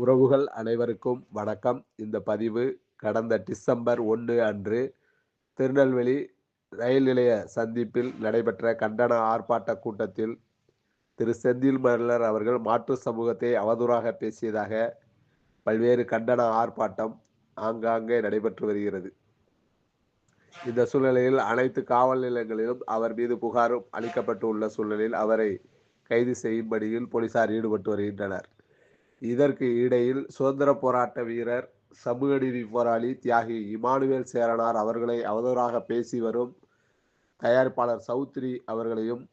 உறவுகள் அனைவருக்கும் வணக்கம். இந்த பதிவு கடந்த டிசம்பர் ஒன்று அன்று திருநெல்வேலி ரயில் நிலைய சந்திப்பில் நடைபெற்ற கண்டன ஆர்ப்பாட்ட கூட்டத்தில் திரு. செந்தில் மல்லர் அவர்கள் மாற்று சமூகத்தை அவதூறாக பேசியதாக பல்வேறு கண்டன ஆர்ப்பாட்டம் ஆங்காங்கே நடைபெற்று வருகிறது. இந்த சூழ்நிலையில் அனைத்து காவல் நிலையங்களிலும் அவர் மீது புகாரும் அளிக்கப்பட்டு உள்ள சூழ்நிலையில் அவரை கைது செய்யும்படியில் போலீசார் ஈடுபட்டு வருகின்றனர். இதற்கு இடையில் சுதந்திர போராட்ட வீரர் சமூக நீதி போராளி தியாகி இமானுவேல் சேரனார் அவர்களை அவதூறாக பேசி வரும் தயாரிப்பாளர் சௌத்ரி அவர்களையும்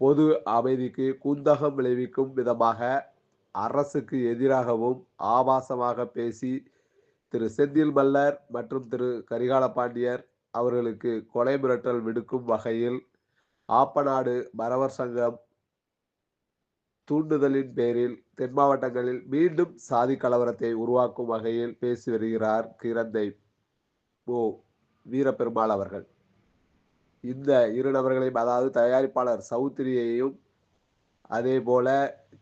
பொது அமைதிக்கு குந்தகம் விளைவிக்கும் விதமாக அரசுக்கு எதிராகவும் ஆபாசமாக பேசி திரு செந்தில் மல்லர் மற்றும் திரு கரிகால பாண்டியர் அவர்களுக்கு கொலை மிரட்டல் விடுக்கும் வகையில் ஆப்பநாடு மரவர் சங்கம் தூண்டுதலின் பேரில் தென் மாவட்டங்களில் மீண்டும் சாதி கலவரத்தை உருவாக்கும் வகையில் பேசி வருகிறார் கிரந்தை ஓ வீரபெருமாள் அவர்கள். இந்த இரு நபர்களையும் அதாவது தயாரிப்பாளர் சௌத்ரியையும் அதே போல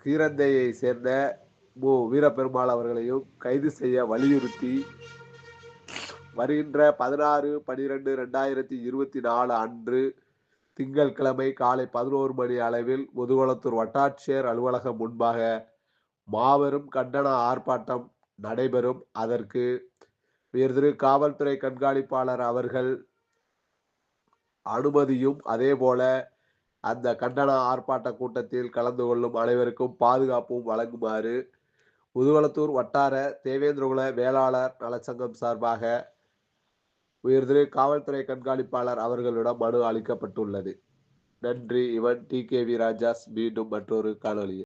கீரந்தையை சேர்ந்த மு. வீரபெருமாள் அவர்களையும் கைது செய்ய வலியுறுத்தி வருகின்ற பதினாறு பனிரெண்டு ரெண்டாயிரத்தி இருபத்தி நாலு அன்று திங்கட்கிழமை காலை பதினோரு மணி அளவில் முதுகுளத்தூர் வட்டாட்சியர் அலுவலகம் முன்பாக மாபெரும் கண்டன ஆர்ப்பாட்டம் நடைபெறும். அதற்கு உயர்திரு காவல்துறை கண்காணிப்பாளர் அவர்கள் அனுமதியும் அதே போல அந்த கண்டன ஆர்ப்பாட்ட கூட்டத்தில் கலந்து கொள்ளும் அனைவருக்கும் பாதுகாப்பும் வழங்குமாறு முதுகுளத்தூர் வட்டார தேவேந்திரகுல வேளாளர் நலச்சங்கம் சார்பாக உயர்திரு காவல்துறை கண்காணிப்பாளர் அவர்களிடம் மனு அளிக்கப்பட்டுள்ளது. நன்றி இவன் டி கே வி ராஜாஸ் மீண்டும் மற்றொரு காணொலியில்